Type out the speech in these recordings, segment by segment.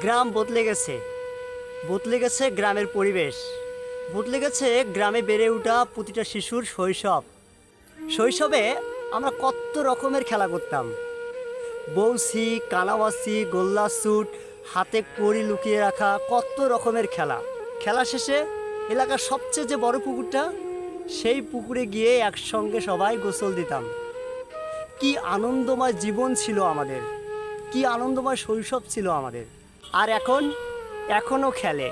গ্রাম বদলে গেছে। বদলে গেছে গ্রামের পরিবেশ। বদলে গেছে গ্রামে বেড়ে ওঠা প্রতিটা শিশুর শৈশব। শৈশবে আমরা কত রকমের খেলা করতাম। বৌসি কানামাসি গোল্লা স্যুট, হাতে কড়ি লুকিয়ে রাখা কত রকমের খেলা। খেলা শেষে এলাকার সবচেয়ে যে বড় পুকুরটা, সেই পুকুরে গিয়ে একসঙ্গে সবাই গোসল দিতাম। কি আনন্দময় জীবন ছিল আমাদের। কি আনন্দময় শৈশব ছিল আমাদের। আর এখন, এখনও খেলে।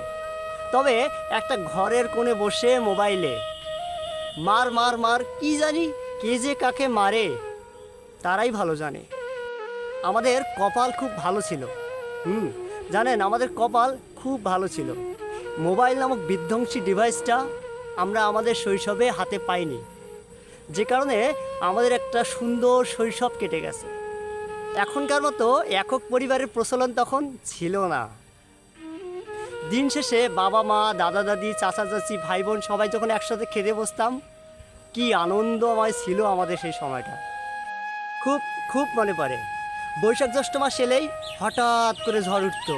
তবে একটা ঘরের কোণে বসে মোবাইলে। মার মার মার, কি জানি কে যে কাকে মারে, তারাই ভালো জানে। আমাদের কপাল খুব ভালো ছিল। হুম, জানেন, আমাদের কপাল খুব ভালো ছিল। মোবাইল নামক বিধ্বংসী ডিভাইসটা আমরা আমাদের শৈশবে হাতে পাইনি। যে কারণে আমাদের একটা সুন্দর শৈশব কেটে গেছে। এখনকার মতো একক পরিবারের প্রচলন তখন ছিল না। দিন শেষে বাবা, মা, দাদা, দাদি, চাচা, চাচি, ভাই, বোন সবাই যখন একসাথে খেতে বসতাম, কি আনন্দময় ছিল আমাদের সেই সময়টা। খুব খুব মনে পড়ে। বৈশাখ জ্যৈষ্ঠ মাস এলেই হঠাৎ করে ঝড় উঠতো।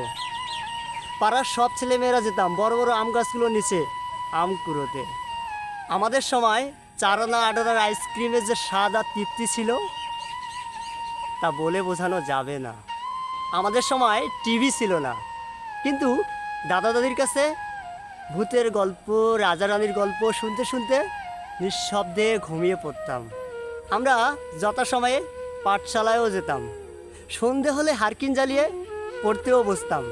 পাড়ার সব ছেলেমেয়েরা যেতাম বড় বড় আম গাছগুলোর নিচে, আম কুড়োতে। আমাদের সময় চারানা আডারার আইসক্রিমের যে স্বাদ আর তৃপ্তি ছিল তা বলে বোঝানো যাবে না। আমাদের সময় টিভি ছিল না। কিন্তু দাদা দাদির কাছে ভূতের গল্প, রাজা রানীর গল্প শুনতে শুনতে নিঃশব্দে ঘুমিয়ে পড়তাম। আমরা যথাসময়ে পাঠশালায়ও যেতাম। সন্ধে হলে হারকিন জ্বালিয়ে পড়তেও বসতাম।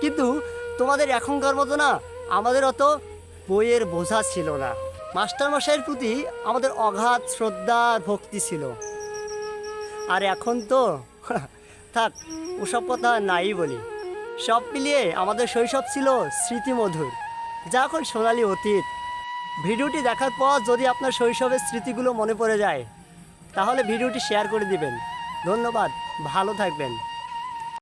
কিন্তু তোমাদের এখনকার মতো না, আমাদের অত বইয়ের বোঝা ছিল না। মাস্টারমশাইয়ের প্রতি আমাদের অগাধ শ্রদ্ধা, ভক্তি ছিল। আর এখন তো, থাক, ওসব কথা নাই বলি। সব মিলিয়ে আমাদের শৈশব ছিল স্মৃতিমধুর। যা এখন সোনালি অতীত। ভিডিওটি দেখার পর যদি আপনার শৈশবের স্মৃতিগুলো মনে পড়ে যায়, তাহলে ভিডিওটি শেয়ার করে দিবেন। ধন্যবাদ, ভালো থাকবেন।